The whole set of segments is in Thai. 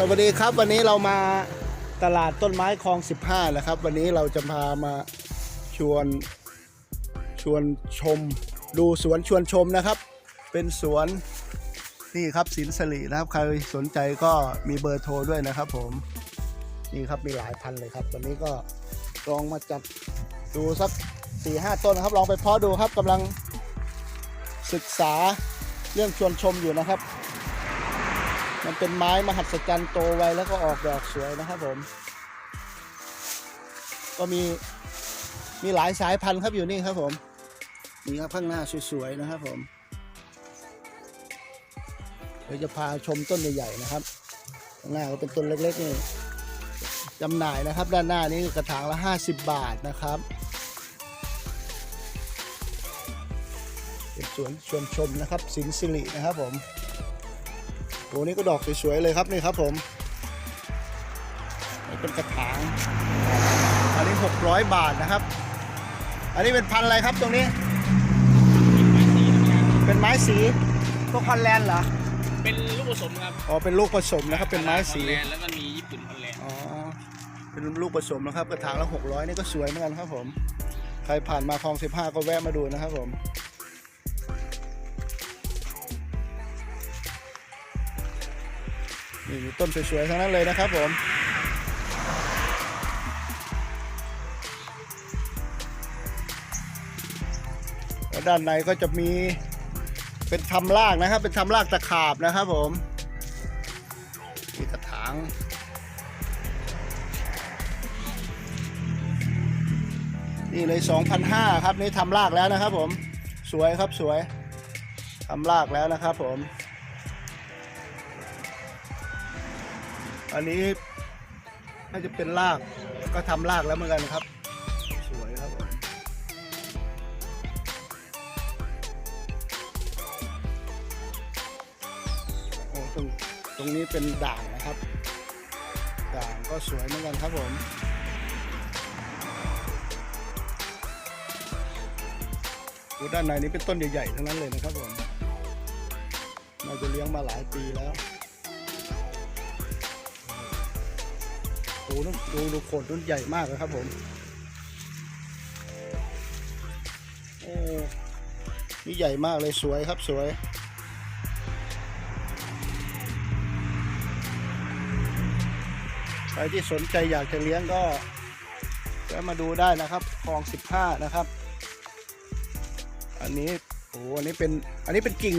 สวัสดีครับวันนี้เรามาตลาดต้นไม้คลอง 15แล้วครับ วันนี้เราจะพามาชวนชวนชม ดูสวนชวนชมนะครับ เป็นสวนนี่ครับสินสลีนะครับ ใครสนใจก็มีเบอร์โทรด้วยนะครับผมนี่ครับมีหลายพันเลยครับ วันนี้ก็ลองมาจัดดูสักสี่ห้าต้นนะครับ ลองไปเพาะดูครับกำลังศึกษาเรื่องชวนชมอยู่นะครับ มันเป็นไม้มหัศจรรย์โตไวแล้วก็ออกดอกสวยนะครับผม ก็มีมีหลายสายพันธุ์ครับอยู่นี่ครับผมนี่ครับข้างหน้าสวยๆนะครับผมเดี๋ยวจะพาชมต้นใหญ่ๆนะครับข้างหน้าก็เป็นต้นเล็กๆนี่จำหน่ายนะครับ ด้านหน้านี้กระถางละ 50 บาทนะครับเป็นสวนชวนชมนะครับสินสิรินะครับผม โอ้นี่ก็ดอกสวยๆเลยครับนี่ครับผมนี่เป็นกระถางอันนี้ 600 บาทนะครับ อันนี้เป็นพันธุ์อะไรครับตรงนี้ เป็นไม้สีพวกฮอลแลนด์เหรอเป็นลูกผสมครับอ๋อเป็นลูกผสมนะครับเป็นไม้สีฮอลแลนด์แล้วก็มีญี่ปุ่นฮอลแลนด์อ๋อเป็นลูกผสมนะครับ กระถางละ600นี่ก็สวยเหมือนกันครับผม ใครผ่านมาคลอง 15 ก็แวะมาดูนะครับผม นี่ต้นสวยๆทั้งนั้นเลยนะครับผมด้านในก็จะมีเป็นทำรากนะครับ เป็นทำรากตะขาบนะครับผมมีกระถางนี่เลย 2,500 ครับ นี่ทำรากแล้วนะครับผม สวยครับสวยทำรากแล้วนะครับผม อันนี้น่าจะเป็นรากก็ทำรากแล้วเหมือนกันครับ สวยครับผมโอ้ตรงตรงนี้เป็นด่างนะครับ ด่างก็สวยเหมือนกันครับผมดูด้านในนี้เป็นต้นใหญ่ๆทั้งนั้นเลยนะครับผมเราจะเลี้ยงมาหลายปีแล้ว โอ้โหดูดูโขดต้นใหญ่มากเลยครับผม โอ้นี่ใหญ่มากเลยสวยครับสวยใครที่สนใจอยากจะเลี้ยงก็แวะมาดูได้นะครับคลอง 15 นะครับ อันนี้โอ้อันนี้เป็นอันนี้เป็นกิ่ง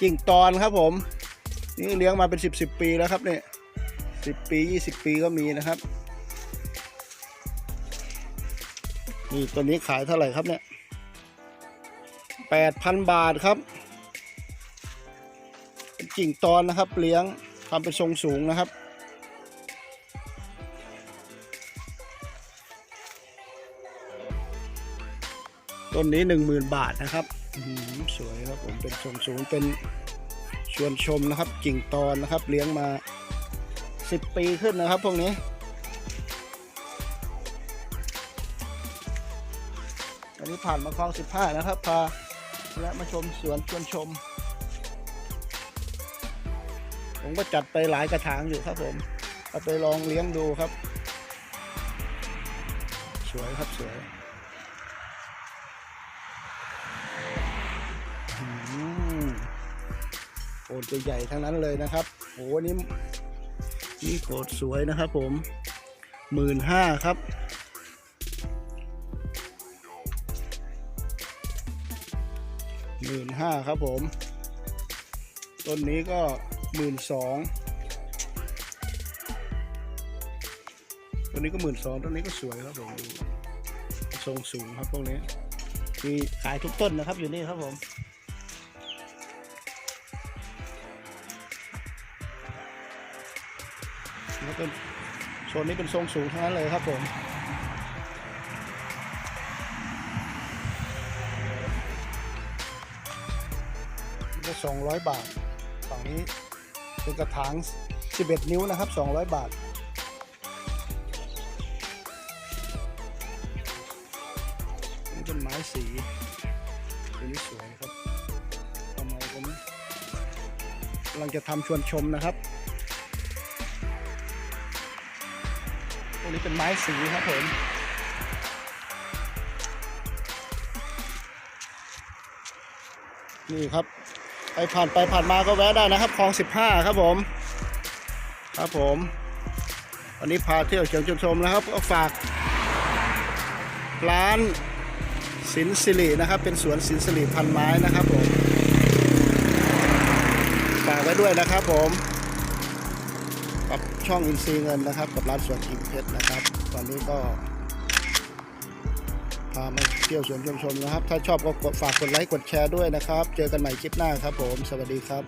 กิ่งตอนครับผม นี่เลี้ยงมาเป็น 10 10ปีแล้วครับเนี่ย สิบปียี่สิบปีก็มีนะครับ นี่ตัวนี้ขายเท่าไหร่ครับเนี่ยแปดพันบาทครับกิ่งตอนนะครับ เลี้ยงทำเป็นทรงสูงนะครับ ต้นนี้หนึ่งหมื่นบาทนะครับสวยครับผมเป็นทรงสูงเป็นชวนชมนะครับ กิ่งตอนนะครับ เลี้ยงมา สิบปีขึ้นนะครับพวกนี้ อันนี้ผ่านมาคลองสิบห้านะครับ พาและมาชมสวนชวนชม ผมก็จัดไปหลายกระถางอยู่ครับผมเอาไปลองเลี้ยงดูครับ สวยครับสวยอืมโอ้ตัวใหญ่ทั้งนั้นเลยนะครับโอ้นี่ นี่โกดสวยนะครับผมหมื่นห้าครับ หมื่นห้าครับผม ต้นนี้ก็หมื่นสองต้นนี้ก็หมื่นสองต้นนี้ก็สวยครับผมทรงสูงครับพวกนี้มีขายทุกต้นนะครับอยู่นี่ครับผม แล้วเป็นโซนนี้เป็นทรงสูงทั้งนั้นเลยครับผมนี่ก็200 บาทฝั่งนี้เป็นกระถาง 11 นิ้วนะครับ 200 บาทนี่เป็นไม้สีตัวนี้สวยครับทำไมผมกำลังจะทำชวนชมนะครับ ตรงนี้เป็นไม้สีครับผมนี่ครับไปผ่านไปผ่านมาก็แวะได้นะครับคลอง 15 ครับผม ครับผมวันนี้พาเที่ยวเชียงชมชมนะครับก็ฝาก ร้านสินสิรินะครับ เป็นสวนสินสิริพันไม้นะครับผมฝากไว้ด้วยนะครับผม กับช่องอินซีเงินนะครับ กับร้านสวนกิ่งเพชรนะครับ ตอนนี้ก็พามาเที่ยวสวนชมชมนะครับ ถ้าชอบก็กดฝากกดไลค์กดแชร์ด้วยนะครับ เจอกันใหม่คลิปหน้าครับผม สวัสดีครับ